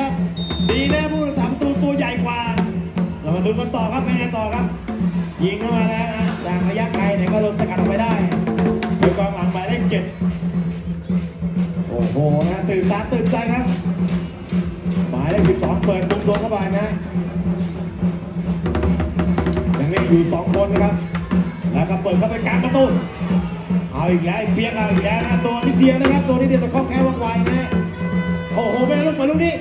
ครับ ดีนะผู้รักษาประตูตัวใหญ่กว่า เรามาดูกันต่อครับเป็นไงต่อครับ ยิงเข้ามาแล้วนะจากระยะไกลแต่ก็โดนสกัดออกไปได้โดยกองหลังหมายเลขเจ็ดโอ้โหนะตื่นตาตื่นใจครับหมายเลขสิบสองเปิดมุมตัวเข้าไปนะยังเล่นอยู่สองคนนะครับ แล้วก็เปิดเข้าไปกลางประตูเอาอีกแล้วไอ้เปียกเอาอีกแล้วนะตัวนิดเดียวนะครับ ตัวนิดเดียวแต่คล่องแคล่วว่องไวนะโอ้โหเป็นลูกเปิดลูกนี้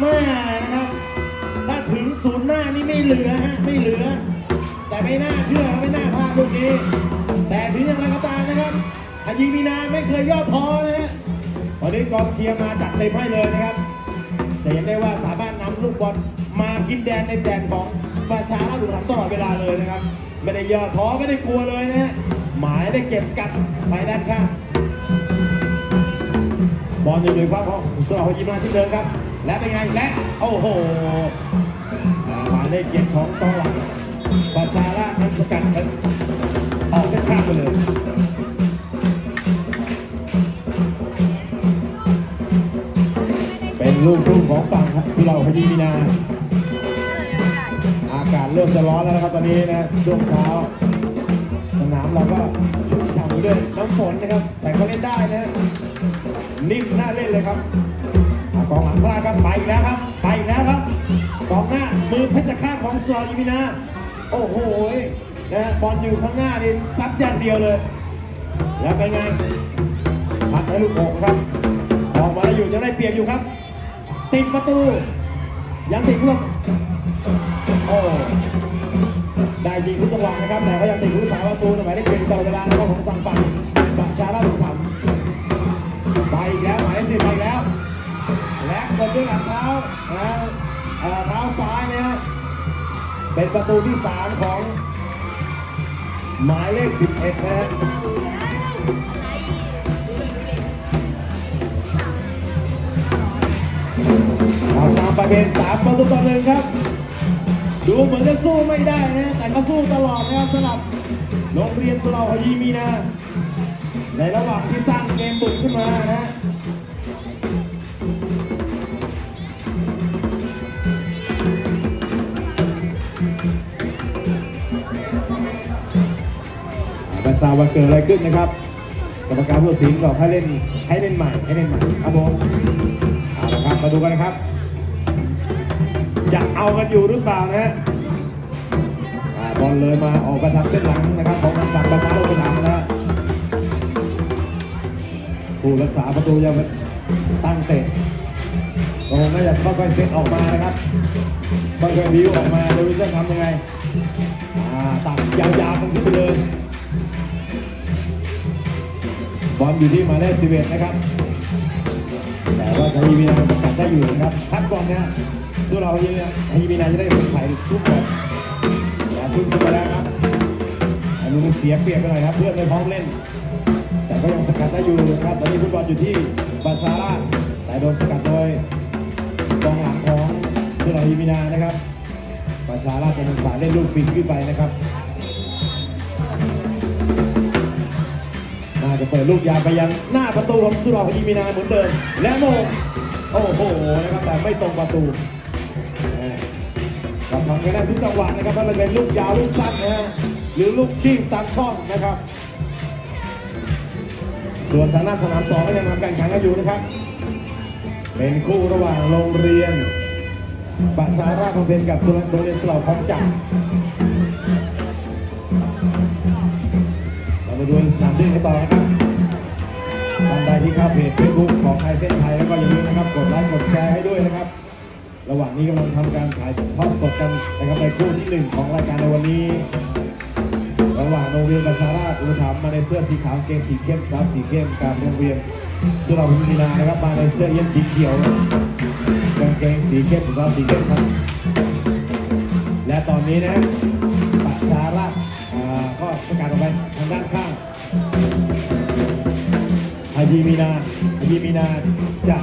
แม่นะครับ ถ้าถึงศูนย์หน้านี่ไม่เหลือฮะไม่เหลือ แต่ไม่น่าเชื่อไม่น่าพลาดลูกนี้ แต่ถึงอย่างไรก็ตามนะครับฮายิมีนาไม่เคยย่อท้อนะฮะวันนี้กองเชียร์มาจัดเต็มให้เลยนะครับ จะเห็นได้ว่าสามารถนำลูกบอลมากินแดนในแดนของประชาราชบุรีตลอดเวลาเลยนะครับ ไม่ได้ย่อท้อไม่ได้กลัวเลยนะฮะหมายได้เก็บสกัดไปด้านข้างบอลอยู่ในความของสุรายิมมาที่เดิมครับ และเป็นไงและโอ้โหหมายได้เก็บของกองหลังประชาราชนั้นสกัดกันออกเส้นข้างไปเลยเป็นลูกทุ่งของฝั่งสุเหร่าพยีมีนา อากาศเริ่มจะร้อนแล้วนะครับตอนนี้นะช่วงเช้า สนามเราก็ชุ่มฉ่ำด้วยน้ำฝนนะครับ แต่ก็เล่นได้นะนิ่มน่าเล่นเลยครับ องหลังพลาดครับไปอีกแล้วครับ ไปอีกแล้วครับกองหน้ามือเพชรฆาตของสุเหร่าพยีมีนา โอ้โหนะบอลอยู่ข้างหน้านี่ซัดอย่างเดียวเลย แล้วเป็นไงพัดให้ลูกโป่งครับ ออกมาแล้วอยู่จะได้เปรียบอยู่ครับ ติดประตู ยังติดผู้รักษาโอ้ได้ยิงทุกจังหวะนะครับแต่ก็ยังติดผู้รักษาประตูในหมายเลขหนึ่งตลอดเวลานะครับของสั่งฝั่ง และกดด้วยหลังเท้านะเอ่อเท้าซ้ายนะเป็นประตูที่สามของหมายเลขสิบเอ็ดนะฮะเอาตามประเด็นสามประตูต่อหนึ่งครับ ดูเหมือนจะสู้ไม่ได้นะ แต่ก็สู้ตลอดนะครับสำหรับโรงเรียนสุเหราฮยีมีนา ในระหว่างที่สร้างเกมบุกขึ้นมานะไม่ ทราบว่าเกิดอะไรขึ้นนะครับกรรมการผู้สินบอกให้เล่นให้เล่นใหม่ให้เล่นใหม่ครับผมเอาละครับมาดูกันนะครับ จะเอากันอยู่หรือเปล่านะฮะบอลเลยมาออกมาทางเส้นหลังนะครับของทางฝั่งประชาโลกสนามนะฮะผู้รักษาประตูยังตั้งเตะก็คงน่าจะค่อยๆเซตออกมานะครับค่อยๆวิวออกมาดูว่าจะทำยังไงตัดยาวๆตรงที่ไปเลย บอลอยู่ที่หมายเลข11นะครับ แต่ว่าชายีมีนาสกัดได้อยู่นะครับชัดบอลนะฮะสู้เราชายีมีนาจะได้ผลไผ่ทุกบอลแต่พึ่งขึ้นมาแล้วครับอันนี้เสียเปรียบไปหน่อยครับ เพื่อนไม่พร้อมเล่น แต่ก็ยังสกัดได้อยู่นะครับตอนนี้ฟุตบอลอยู่ที่บาซาร่าแต่โดนสกัดโดยกองหลังของสุราฮีมีนานะครับบาซาร่าจะเป็นฝ่ายเล่นลูกฟินขึ้นไปนะครับ จะเปิดลูกยาวไปยังหน้าประตูของสุราษฎร์มีนาเหมือนเดิม และโมงโอ้โหนะครับแต่ไม่ตรงประตูแหม่ก็ทำกันได้ทุกจังหวะนะครับไม่ว่าจะเป็นลูกยาวลูกสั้นนะฮะหรือลูกชิ่งตามช่องนะครับ ส่วนทางหน้าสนามสองก็ยังทำการแข่งกันอยู่นะครับ เป็นคู่ระหว่างโรงเรียนประชาราชโรงเรียนกับโรงเรียนสลาพร้อมจักร เรามาดูสนามเล่นกันต่อนะครับท่านใดที่เข้าเพจเฟซบุ๊กของไทยเส้นไทยแล้วก็อย่าลืมนะครับ กดไลค์กดแชร์ให้ด้วยนะครับ ระหว่างนี้กำลังทำการถ่ายทอดสดกันนะครับในคู่ที่หนึ่งของรายการในวันนี้ ระหว่างโรงเรียนประชาราชอุปถัมมาในเสื้อสีขาวเกงสีเข้มกราฟสีเข้มกับโรงเรียนสุราษฎร์พินานะครับมาในเสื้อเย็นสีเขียวกางเกงสีเข้มกราฟสีเข้มครับและตอนนี้นะาก็สกัดออกไปทางด้านข้างฮายีมีนาฮายีมีนาจะ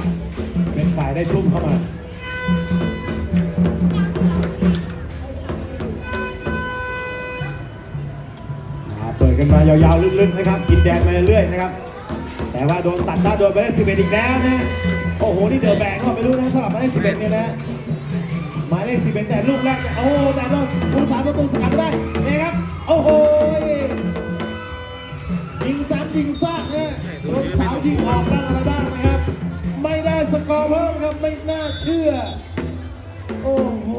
เป็นฝ่ายได้ทุ่มเข้ามาเปิดกันมายาวๆ ลึกๆ นะครับ กินแดนมาเรื่อยๆ นะครับ แต่ว่าโดนตัดหน้าโดนไปได้สิบเอ็ดอีกแล้วนะ โอ้โห นี่เดือแบงก็ไม่รู้นะสลับมายเลขสิบเอ็ดเนี่ยนะหมายเลขสิบเอ็ดแต่ลูกแรก โอ้ แต่เราผู้สามประตูสกัดได้นี่ครับ โอ้โหยิงซ้ำยิงซากนะชนสาวยิงออกบ้างอะไรบ้างนะครับ ไม่ได้สกอร์เพิ่มครับไม่น่าเชื่อ โอ้โห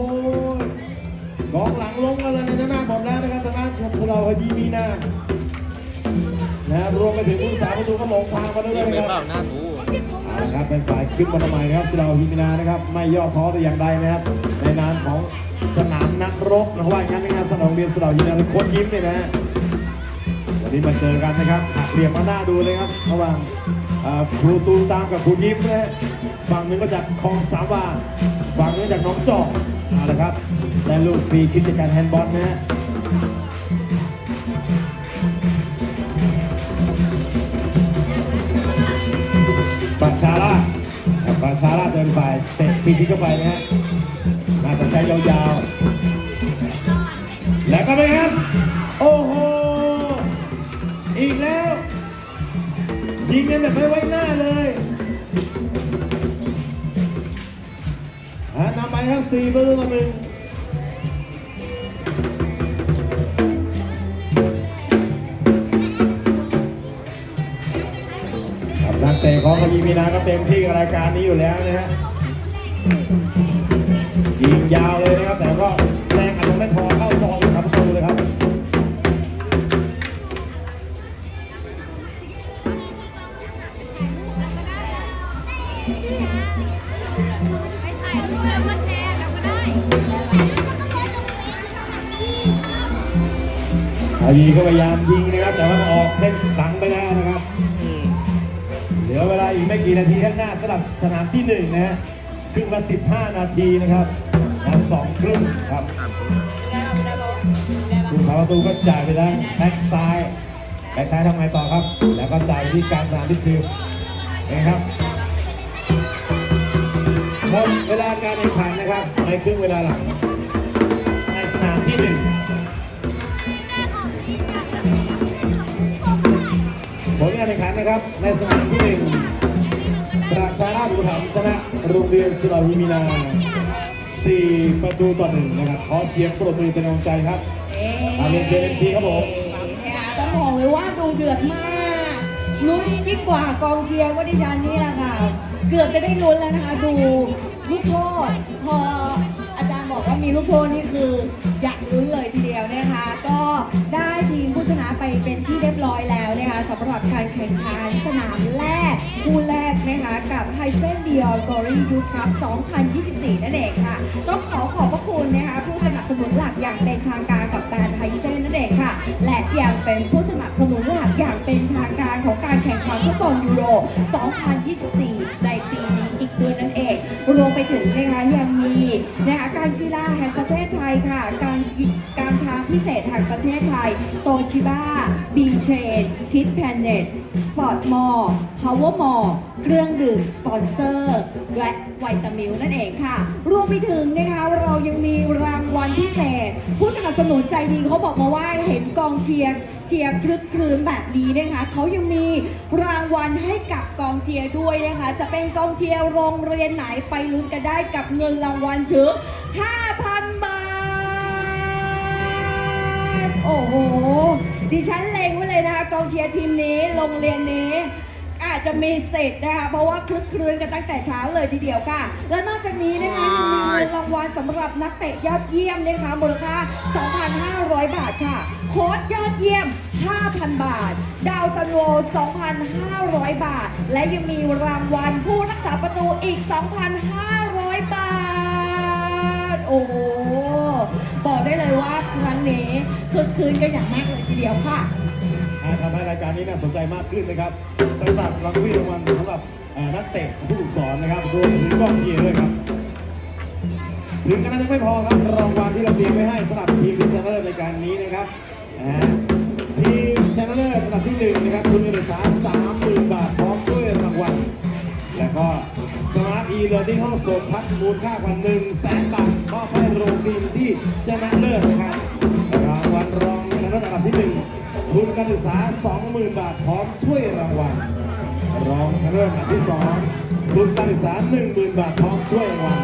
กองหลังลงกันเลยในหน้าหมดแล้วนะครับทางด้านชมสลาฮยีมีนานะครับรวมไปถึงผู้สาวประตูก็หลงทางมาด้วยนะครับ นะครับเป็นฝ่ายขึ้นมาทำไมครับสลาฮยีมีนานะครับ ไม่ย่อท้อแต่อย่างใดนะครับ ในนามของสนามนักรบนะว่าอย่างนั้นนะครับสนามโรงเรียนสลาฮยีมีนาเป็นโค้ชยิ้มเนี่ยนะฮะวันนี้มาเจอกันนะครับเหลี่ยมมาหน้าดูเลยครับระหว่างครูตูมตามกับครูยิ้มนะฮะฝั่งหนึ่งก็จากคลองสามวาฝั่งหนึงจากน้องจอกเอาละครับและลูกฟีคิดจากการแฮนด์บอลนะฮะ ครับปาชาร่าเดินไปเตะฟรีคิกเข้าไปนะฮะน่าจะใช้ยาวๆ แล้วก็ไปครับ โอ้โห อีกแล้ว ยิงกันแบบไม่ไว้หน้าเลยฮะนำไปครับสี่ประตูต่อหนึ่ง นักเตะของพยีมีนาก็เต็มที่กับรายการนี้อยู่แล้วนะฮะยิงยาวเลยนะครับ แต่ก็แรงอาจจะไม่พอเข้าซองทำประตูเลยครับไปถ่ายรูปแล้วมาแชร์แล้วก็ได้อายีก็พยายามยิงนะครับ แต่ว่าออกเส้นหลังไปแล้วนะครับอืม เหลือเวลาอีกไม่กี่นาทีข้างหน้าสำหรับสนามที่หนึ่งนะฮะครึ่งละ15 นาทีนะครับนะสองครึ่งครับผู้สาประตูก็จ่ายไปแล้วแบ็คซ้ายแบ็คซ้ายทำไงต่อครับ แล้วก็จ่ายที่การสนามที่ชื่อนะครับหมดเวลาการแข่งขันนะครับในครึ่งเวลาหลังในสนามที่หนึ่ง ผลการแข่งขันนะครับ ในสนามที่หนึ่งประชาราชอุปถัมภ์ชนะโรงเรียนสุราวิมีนา4 ประตูต่อหนึ่งนะครับ ขอเสียงปรบมือเป็นกำลังใจครับอ่าเรียนเชิญ MC ครับผมนะคะต้องบอกเลยว่าดูเดือดมากลุ้นยิ่งกว่ากองเชียร์ก็ดิฉันนี่แหละค่ะ เกือบจะได้ลุ้นแล้วนะคะ ดูลูกโทษพออาจารย์บอกว่ามีลูกโทษนี่คืออยาก นะคะสำหรับการแข่งขันสนามแรก คู่แรกนะคะกับไฮเซนเดียร์กอริยูสครับ2024 นั่นเองค่ะ ต้องขอขอบพระคุณนะคะ ผู้สนับสนุนหลักอย่างเป็นทางการกับแบรนด์ไฮเซนนั่นเองค่ะ และยังเป็นผู้สนับสนุนหลักอย่างเป็นทางการของการแข่งขันฟุตบอลยูโร 2024 ในปีนี้อีกด้วยนั่นเองรวมไปถึงนะคะยังมีนะคะการกีฬาแห่งประเทศไทยค่ะ การ พิเศษแห่งประเทศไทย โตชิบ้าบีเทรนคิดแพนเน็ตสปอร์ตมอลพาวเวอร์มอลเครื่องดื่มสปอนเซอร์และไวตามิลนั่นเองค่ะ รวมไปถึงนะคะเรายังมีรางวัลพิเศษ ผู้สนับสนุนใจดีเขาบอกมาว่าเห็นกองเชียร์เชียร์คลึกครื้นแบบนี้นะคะเขายังมีรางวัลให้กับกองเชียร์ด้วยนะคะ จะเป็นกองเชียร์โรงเรียนไหนไปลุ้นกันได้กับเงินรางวัลถึง5,000 โอ้โห ดิฉันเล็งไว้เลยนะคะกองเชียร์ทีมนี้โรงเรียนนี้ อาจจะมีเศษนะคะเพราะว่าคลึกครื้นกันตั้งแต่เช้าเลยทีเดียวค่ะ และนอกจากนี้นะคะยังมีเงินรางวัลสำหรับนักเตะยอดเยี่ยมนะคะมูลค่า 2,500 บาทค่ะ โค้ชยอดเยี่ยม 5,000 บาท ดาวซันโว2,500 บาท และยังมีรางวัลผู้รักษาประตูอีก 2,500 บาท โอ้โห บอกได้เลยว่าครั้งนี้คึกคืนกันอย่างมากเลยทีเดียวค่ะทำให้รายการนี้น่าสนใจมากขึ้นนะครับสำหรับรางวัลรางวัลสำหรับนักเตะผู้ฝึกสอนนะครับรวมถึงกองเชียร์ด้วยครับ ถึงกันนั้นยังไม่พอครับรางวัลที่เราเตรียมไว้ให้สำหรับทีมที่ชนะเลิศรายการนี้นะครับทีมชนะเลิศระดับที่หนึ่งนะครับทุนการศึกษาสามหมื่นบาทพร้อมด้วยรางวัลแล้วก็ สมาร์ทอีเลอร์ที่ห้องสดพักมูลค่ากว่า1นึ่งแสนบาทมอบให้โรงทีมที่ชนะเลิศนะครับรางวัลรองชนะเลิศอันดับที่หนึ่งทุนการศึกษา 20,000 บาทพร้อมถ้วยรางวัลรองชนะเลิศอันดับที่สองทุนการศึกษาหนึ่งหมื่นบาทพร้อมถ้วยรางวัล